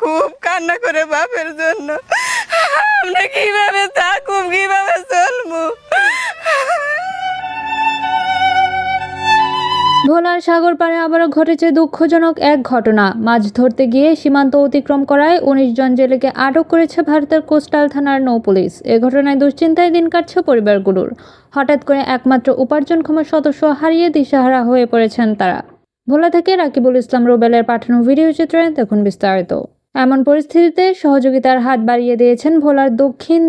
খুব কান্না করে বাপের জন্য। আমরা কীভাবে কীভাবে চলবো? ভোলার সাগর পাড়ে আবারও ঘটেছে দুঃখজনক এক ঘটনা। মাছ ধরতে গিয়ে সীমান্ত অতিক্রম করায় উনিশ জন জেলেকে আটক করেছে ভারতের কোস্টাল থানার নৌ পুলিশ। এ ঘটনায় দুশ্চিন্তায় দিন কাটছে পরিবারগুলোর। হঠাৎ করে একমাত্র উপার্জনক্ষম সদস্য হারিয়ে দিশাহারা হয়ে পড়েছেন তারা। ভোলা থেকে রাকিবুল ইসলাম রুবেলের পাঠানো ভিডিও চিত্রে দেখুন বিস্তারিত। এমন পরিস্থিতিতে সহযোগিতার হাত বাড়িয়ে দিয়েছেন ভোলার দক্ষিণ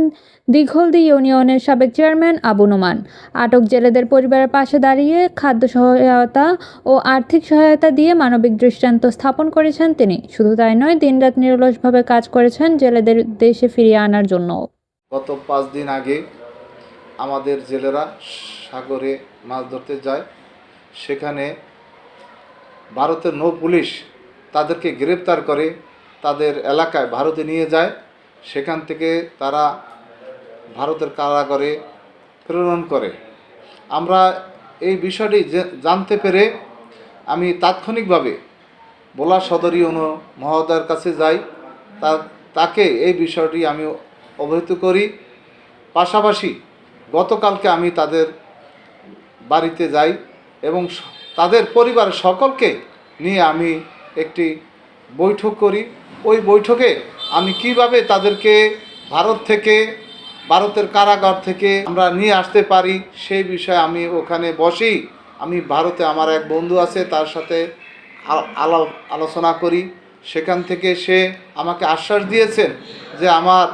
দিঘলদি ইউনিয়নের সাবেক চেয়ারম্যান আবু নোমান। আটক জেলেদের পরিবারের পাশে দাঁড়িয়ে খাদ্য সহায়তা ও আর্থিক সহায়তা দিয়ে মানবিক দৃষ্টান্ত স্থাপন করেছেন তিনি। শুধু তাই নয়, দিনরাত নিরলসভাবে কাজ করেছেন জেলেদের দেশে ফিরিয়ে আনার জন্য গত পাঁচ দিন আগে আমাদের জেলেরা সাগরে মাছ ধরতে যায়। সেখানে ভারতের নৌ পুলিশ তাদেরকে গ্রেপ্তার করে তাদের এলাকায় ভারতে নিয়ে যায়, সেখান থেকে তারা ভারতের কারাগারে প্রেরণ করে। আমরা এই বিষয়টি জানতে পেরে আমি তাৎক্ষণিকভাবে বোলা সদরী অনু মহোদয়ের কাছে যাই। তা, তাকে এই বিষয়টি আমি অবহিত করি। পাশাপাশি গতকালকে আমি তাদের বাড়িতে যাই এবং তাদের পরিবারের সকলকে নিয়ে আমি একটি বৈঠক করি। ওই বৈঠকে আমি কীভাবে তাদেরকে ভারত থেকে, ভারতের কারাগার থেকে আমরা নিয়ে আসতে পারি, সেই বিষয়ে আমি ওখানে বসি। আমি ভারতে আমার এক বন্ধু আছে, তার সাথে আলো- আলোচনা করি। সেখান থেকে সে আমাকে আশ্বাস দিয়েছেন যে আমার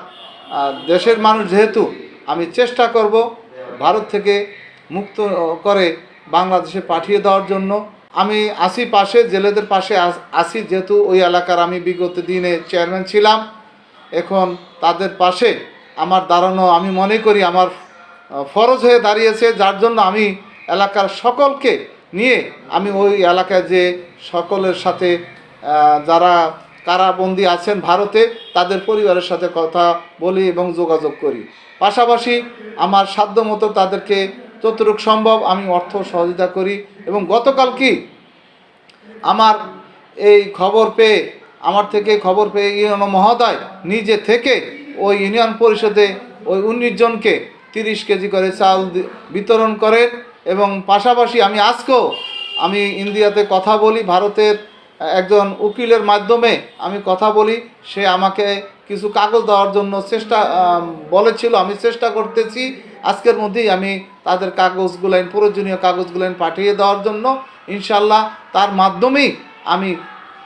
দেশের মানুষ যেহেতু, আমি চেষ্টা করব ভারত থেকে মুক্ত করে বাংলাদেশে পাঠিয়ে দেওয়ার জন্য। আমি আসি পাশে, জেলেদের পাশে আস- যেহেতু ওই এলাকার আমি বিগত দিনে চেয়ারম্যান ছিলাম, এখন তাদের পাশে আমার দাঁড়ানো আমি মনে করি আমার ফরজ হয়ে দাঁড়িয়েছে। যার জন্য আমি এলাকার সকলকে নিয়ে আমি ওই এলাকায় যে সকলের সাথে যারা কারাবন্দি আছেন ভারতে, তাদের পরিবারের সাথে কথা বলি এবং যোগাযোগ করি। পাশাপাশি আমার সাধ্যমতো তাদেরকে যতটুকু সম্ভব আমি অর্থ সহযোগিতা করি। এবং গতকাল কি? আমার এই খবর পেয়ে, আমার থেকে খবর পেয়ে ইউনিয়ন মহোদয় নিজে থেকে ওই ইউনিয়ন পরিষদে ওই উনিশ জনকে তিরিশ কেজি করে চাল বিতরণ করেন এবং পাশাপাশি আমি আজকেও আমি ইন্ডিয়াতে কথা বলি, ভারতের একজন উকিলের মাধ্যমে আমি কথা বলি। সে আমাকে কিছু কাগজ দেওয়ার জন্য চেষ্টা বলেছিল, আমি চেষ্টা করতেছি। আজকের মধ্যেই আমি তাদের কাগজগুলেন প্রয়োজনীয় কাগজগুলেন পাঠিয়ে দেওয়ার জন্য ইনশাল্লাহ তার মাধ্যমেই আমি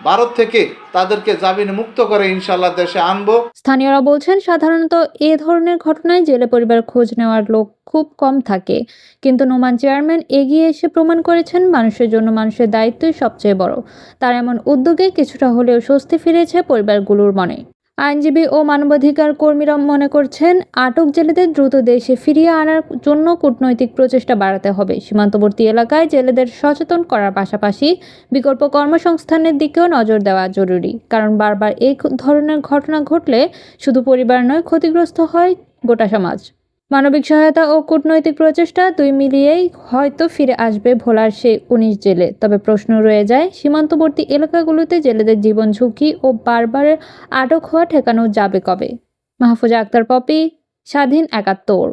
ভারত থেকে তাদেরকে জামিনে মুক্ত করে ইনশাল্লাহ দেশে আনব। স্থানীয়রা বলছেন, সাধারণত এ ধরনের ঘটনায় জেলে পরিবার খোঁজ নেওয়ার লোক খুব কম থাকে। কিন্তু নোমান চেয়ারম্যান এগিয়ে এসে প্রমাণ করেছেন, মানুষের জন্য মানুষের দায়িত্বই সবচেয়ে বড়। তার এমন উদ্যোগে কিছুটা হলেও স্বস্তি ফিরেছে পরিবারগুলোর মনে। আইনজীবী ও মানবাধিকার কর্মীরা মনে করছেন, আটক জেলেদের দ্রুত দেশে ফিরিয়ে আনার জন্য কূটনৈতিক প্রচেষ্টা বাড়াতে হবে। সীমান্তবর্তী এলাকায় জেলেদের সচেতন করার পাশাপাশি বিকল্প কর্মসংস্থানের দিকেও নজর দেওয়া জরুরি। কারণ বারবার এই ধরনের ঘটনা ঘটলে শুধু পরিবার নয়, ক্ষতিগ্রস্ত হয় গোটা সমাজ। মানবিক সহায়তা ও কূটনৈতিক প্রচেষ্টা দুই মিলিয়েই হয়তো ফিরে আসবে ভোলার সেই উনিশ জেলে। তবে প্রশ্ন রয়ে যায়, সীমান্তবর্তী এলাকাগুলোতে জেলেদের জীবন ঝুঁকি ও বারবার আটক হওয়া ঠেকানো যাবে কবে? মাহফুজা আক্তার, পপি, স্বাধীন একাত্তর।